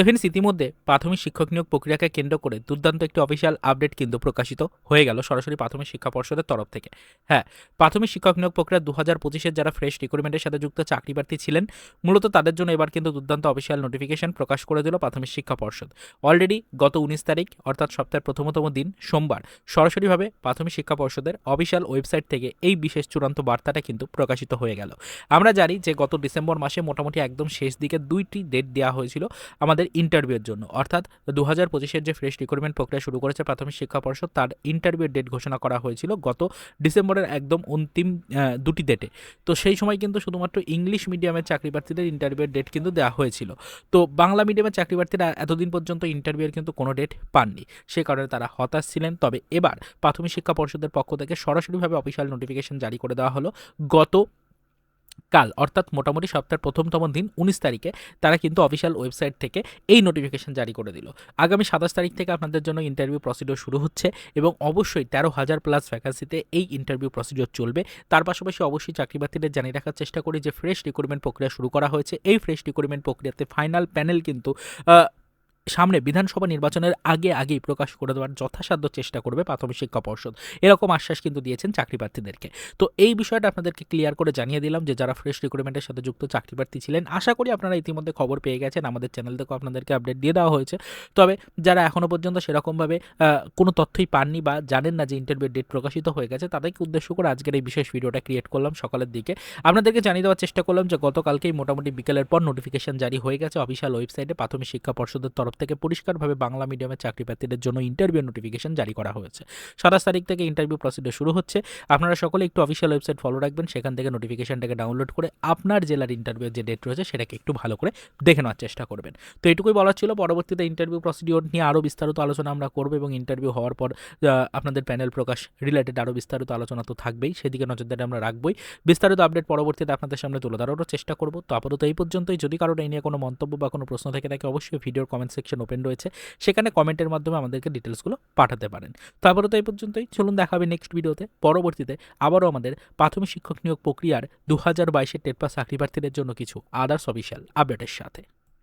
তো ইতিমধ্যে প্রাথমিক শিক্ষক নিয়োগ প্রক্রিয়াকে কেন্দ্র করে দুর্দান্ত একটি অফিসিয়াল আপডেট কিন্তু প্রকাশিত হয়ে গেল সরাসরি প্রাথমিক শিক্ষা পর্ষদের তরফ থেকে। হ্যাঁ প্রাথমিক শিক্ষক নিয়োগ প্রক্রিয়া দু হাজার পঁচিশের যারা ফ্রেশ রিক্রুটমেন্টের সাথে যুক্ত চাকরি প্রার্থী ছিলেন, মূলত তাদের জন্য এবার কিন্তু দুর্দান্ত অফিসিয়াল নোটিফিকেশন প্রকাশ করে দিল প্রাথমিক শিক্ষা পর্ষদ। অলরেডি গত উনিশ তারিখ, অর্থাৎ সপ্তাহের প্রথমতম দিন, সোমবার, সরাসরিভাবে প্রাথমিক শিক্ষা পর্ষদের অফিসিয়াল ওয়েবসাইট থেকে এই বিশেষ চূড়ান্ত বার্তাটা কিন্তু প্রকাশিত হয়ে গেল। আমরা জানি যে গত ডিসেম্বর মাসে মোটামুটি একদম শেষ দিকে দুইটি ডেট দেওয়া হয়েছিল। আমাদের ইন্টারভিউয়ের জন্য। অর্থাৎ দু হাজার পঁচিশের যে ফ্রেশ রিক্রুটমেন্ট প্রক্রিয়া শুরু করেছে প্রাথমিক শিক্ষা পর্ষদ, তার ইন্টারভিউয়ের ডেট ঘোষণা করা হয়েছিল গত ডিসেম্বরের একদম অন্তিম দুটি ডেটে তো সেই সময় কিন্তু শুধুমাত্র ইংলিশ মিডিয়ামের চাকরি প্রার্থীদের ইন্টারভিউয়ের ডেট কিন্তু দেওয়া হয়েছিল। তো বাংলা মিডিয়ামের চাকরি প্রার্থীরা এতদিন পর্যন্ত ইন্টারভিউয়ের কিন্তু কোনো ডেট পাননি। সে কারণে তারা হতাশ ছিলেন। তবে এবার প্রাথমিক শিক্ষা পর্ষদের পক্ষ থেকে সরাসরিভাবে অফিসিয়াল নোটিফিকেশন জারি করে দেওয়া হলো। গত কাল, অর্থাৎ মোটামুটি সপ্তাহের প্রথমতম দিন উনিশ তারিখে, তারা কিন্তু অফিসিয়াল ওয়েবসাইট থেকে এই নোটিফিকেশন জারি করে দিল। আগামী সাতাশ তারিখ থেকে আপনাদের জন্য ইন্টারভিউ প্রসিডিওর শুরু হচ্ছে এবং অবশ্যই তেরো হাজার প্লাস ভ্যাকান্সিতে এই ইন্টারভিউ প্রসিডিওর চলবে। তার পাশাপাশি অবশ্যই চাকরি প্রার্থীদের জানিয়ে রাখার চেষ্টা করি যে ফ্রেশ রিক্রুটমেন্ট প্রক্রিয়া শুরু করা হয়েছে। এই ফ্রেশ রিক্রুটমেন্ট প্রক্রিয়াতে ফাইনাল প্যানেল কিন্তু সামনে বিধানসভা নির্বাচনের আগে আগেই প্রকাশ করে দেওয়ার যথাসাধ্য চেষ্টা করবে প্রাথমিক শিক্ষা পর্ষদ। এরকম আশ্বাস কিন্তু দিয়েছেন চাকরি প্রার্থীদেরকে তো এই বিষয়টা আপনাদেরকে ক্লিয়ার করে জানিয়ে দিলাম যে, যারা ফ্রেশ রিক্রুটমেন্টের সাথে যুক্ত চাকরি প্রার্থী ছিলেন, আশা করি আপনারা ইতিমধ্যে খবর পেয়ে গেছেন। আমাদের চ্যানেল থেকেও আপনাদেরকে আপডেট দিয়ে দেওয়া হয়েছে। তবে যারা এখনও পর্যন্ত সেরকমভাবে কোনো তথ্যই পাননি বা জানেন না যে ইন্টারভিউ ডেট প্রকাশিত হয়ে গেছে, তাদেরকে উদ্দেশ্য করে আজকের এই বিশেষ ভিডিওটা ক্রিয়েট করলাম সকালের দিকে। আপনাদেরকে জানিয়ে দেওয়ার চেষ্টা করলাম যে, গতকালকেই মোটামুটি বিকেলের পর নোটিফিকেশন জারি হয়ে গেছে। অফিসিয়াল ওয়েবসাইটে প্রাথমিক শিক্ষা পর্ষদের তরফ থেকে পরিষ্কারভাবে বাংলা মিডিয়ামের চাকরি প্রার্থীদের জন্য ইন্টারভিউ নোটিফিকেশন জারি করা হয়েছে। সাতাশ তারিখ থেকে ইন্টারভিউ প্রসিডিওর শুরু হচ্ছে। আপনারা সকলে একটু অফিসিয়াল ওয়েবসাইট ফলো রাখবেন, সেখান থেকে নোটিফিকেশনটাকে ডাউনলোড করে আপনার জেলার ইন্টারভিউর যে ডেট রয়েছে সেটাকে একটু ভালো করে দেখে নেওয়ার চেষ্টা করবেন। তো এটুকুই বলার ছিল, পরবর্তীতে ইন্টারভিউ প্রসিডিওর নিয়ে আরও বিস্তারিত আলোচনা আমরা করব এবং ইন্টারভিউ হওয়ার পর আপনাদের প্যানেল প্রকাশ রিলেটেড আরও বিস্তারিত আলোচনা তো থাকবেই, সেদিকে নজরদারি আমরা রাখবই। বিস্তারিত আপডেট পরবর্তীতে আপনাদের সামনে তুলে ধরারও চেষ্টা করব। তো আপাতত এই পর্যন্তই। যদি কারোর এই নিয়ে কোনো মন্তব্য বা কোনো প্রশ্ন থেকে থাকে, অবশ্যই ভিডিওর কমেন্ট সেকশন ওপেন রয়েছে। সেখানে কমেন্টের মাধ্যমে আমাদেরকে ডিটেলসগুলো পাঠাতে পারেন। তো আপাতত এই পর্যন্তই। চলুন দেখা হবে নেক্সট ভিডিওতে পরবর্তীতে আবারও আমাদের প্রাথমিক শিক্ষক নিয়োগ প্রক্রিয়ার দু হাজার বাইশের টেট চাকরি প্রার্থীদের জন্য কিছু আদার্স অফিসিয়াল আপডেটের সাথে।